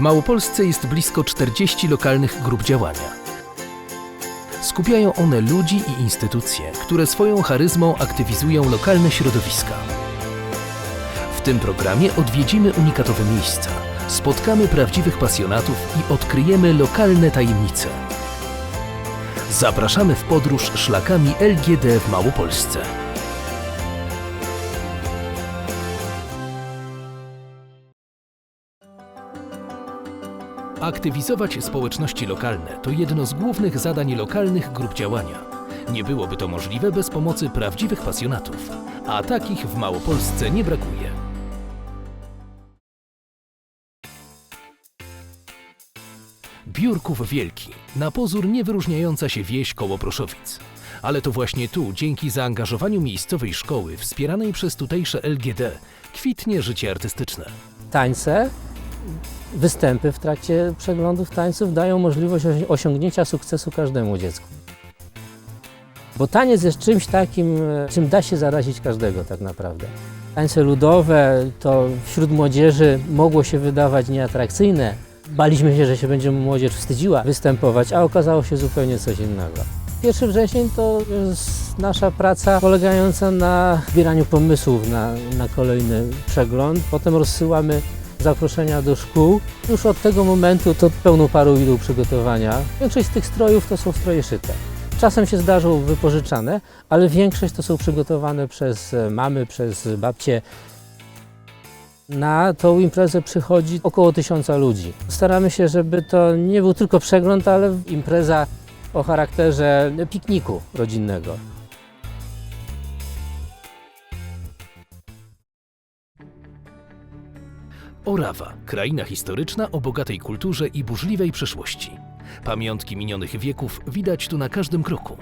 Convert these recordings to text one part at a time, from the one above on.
W Małopolsce jest blisko 40 lokalnych grup działania. Skupiają one ludzi i instytucje, które swoją charyzmą aktywizują lokalne środowiska. W tym programie odwiedzimy unikatowe miejsca, spotkamy prawdziwych pasjonatów i odkryjemy lokalne tajemnice. Zapraszamy w podróż szlakami LGD w Małopolsce. Aktywizować społeczności lokalne to jedno z głównych zadań lokalnych grup działania. Nie byłoby to możliwe bez pomocy prawdziwych pasjonatów, a takich w Małopolsce nie brakuje. Biurków Wielki, na pozór nie wyróżniająca się wieś koło Proszowic. Ale to właśnie tu, dzięki zaangażowaniu miejscowej szkoły wspieranej przez tutejsze LGD, kwitnie życie artystyczne. tańce, występy w trakcie przeglądów tańców dają możliwość osi- osiągnięcia sukcesu każdemu dziecku. Bo taniec jest czymś takim, e, czym da się zarazić każdego tak naprawdę. Tańce ludowe to wśród młodzieży mogło się wydawać nieatrakcyjne. Baliśmy się, że się będzie młodzież wstydziła występować, a okazało się zupełnie coś innego. Pierwszy wrzesień to jest nasza praca polegająca na zbieraniu pomysłów na, na kolejny przegląd. Potem rozsyłamy zaproszenia do szkół. Już od tego momentu to pełną parą idą przygotowania. Większość z tych strojów to są stroje szyte. Czasem się zdarzą wypożyczane, ale większość to są przygotowane przez e, mamy, przez babcie. Na tą imprezę przychodzi około tysiąca ludzi. Staramy się, żeby to nie był tylko przegląd, ale impreza o charakterze pikniku rodzinnego. Orawa, kraina historyczna o bogatej kulturze i burzliwej przeszłości. Pamiątki minionych wieków widać tu na każdym kroku.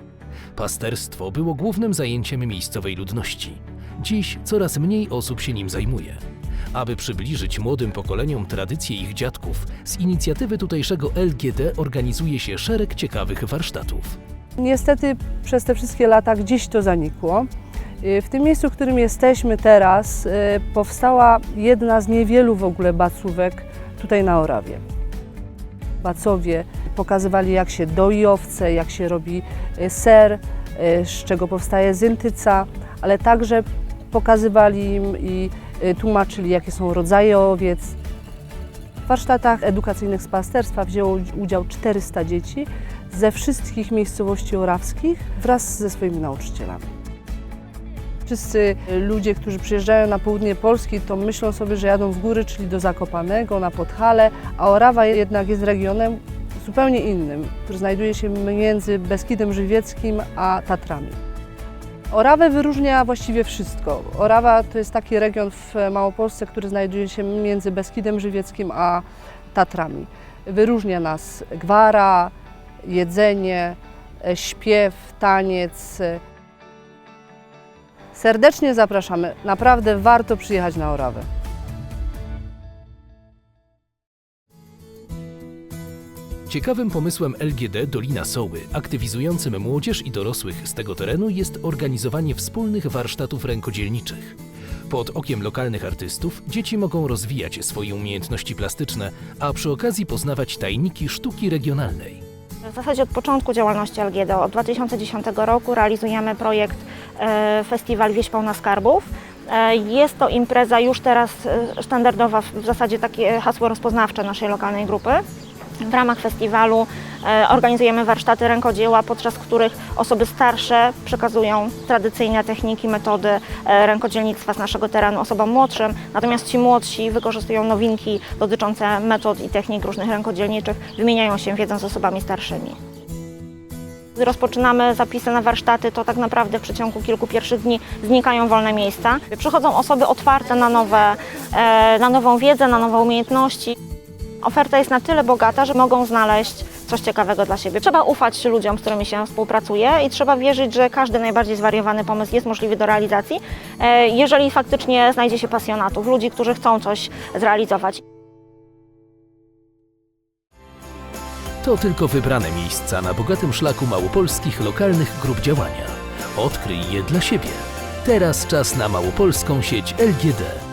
Pasterstwo było głównym zajęciem miejscowej ludności. Dziś coraz mniej osób się nim zajmuje. Aby przybliżyć młodym pokoleniom tradycje ich dziadków, z inicjatywy tutejszego LGD organizuje się szereg ciekawych warsztatów. Niestety przez te wszystkie lata gdzieś to zanikło. Y, W tym miejscu, w którym jesteśmy teraz, y, powstała jedna z niewielu w ogóle bacówek tutaj na Orawie. Bacowie pokazywali, jak się doi owce, jak się robi y, ser, z czego powstaje zyntyca, ale także pokazywali im i tłumaczyli, jakie są rodzaje owiec. W warsztatach edukacyjnych z pasterstwa wzięło udział 400 dzieci ze wszystkich miejscowości orawskich wraz ze swoimi nauczycielami. Wszyscy ludzie, którzy przyjeżdżają na południe Polski, to myślą sobie, że jadą w góry, czyli do Zakopanego, na Podhale, a Orawa jednak jest regionem zupełnie innym, który znajduje się między Beskidem Żywieckim a Tatrami. Orawę wyróżnia właściwie wszystko. Orawa to jest taki region w Małopolsce, który znajduje się między Beskidem Żywieckim a Tatrami. Wyróżnia nas gwara, jedzenie, śpiew, taniec. Serdecznie zapraszamy. Naprawdę warto przyjechać na Orawę. Ciekawym pomysłem LGD Dolina Soły, aktywizującym młodzież i dorosłych z tego terenu jest organizowanie wspólnych warsztatów rękodzielniczych. Pod okiem lokalnych artystów dzieci mogą rozwijać swoje umiejętności plastyczne, a przy okazji poznawać tajniki sztuki regionalnej. W zasadzie od początku działalności LGD, od 2010 roku realizujemy projekt Festiwal Wieś Pełna Skarbów. E, Jest to impreza już teraz e, standardowa, w zasadzie takie hasło rozpoznawcze naszej lokalnej grupy. W ramach festiwalu e, organizujemy warsztaty rękodzieła, podczas których osoby starsze przekazują tradycyjne techniki, metody e, rękodzielnictwa z naszego terenu osobom młodszym, natomiast ci młodsi wykorzystują nowinki dotyczące metod i technik różnych rękodzielniczych, wymieniają się wiedzą z osobami starszymi. Rozpoczynamy zapisy na warsztaty, to tak naprawdę w przeciągu kilku pierwszych dni znikają wolne miejsca. Przychodzą osoby otwarte na, nowe, e, na nową wiedzę, na nowe umiejętności. Oferta jest na tyle bogata, że mogą znaleźć coś ciekawego dla siebie. Trzeba ufać ludziom, z którymi się współpracuje i trzeba wierzyć, że każdy najbardziej zwariowany pomysł jest możliwy do realizacji, e, jeżeli faktycznie znajdzie się pasjonatów, ludzi, którzy chcą coś zrealizować. To tylko wybrane miejsca na bogatym szlaku małopolskich lokalnych grup działania. Odkryj je dla siebie. Teraz czas na małopolską sieć LGD.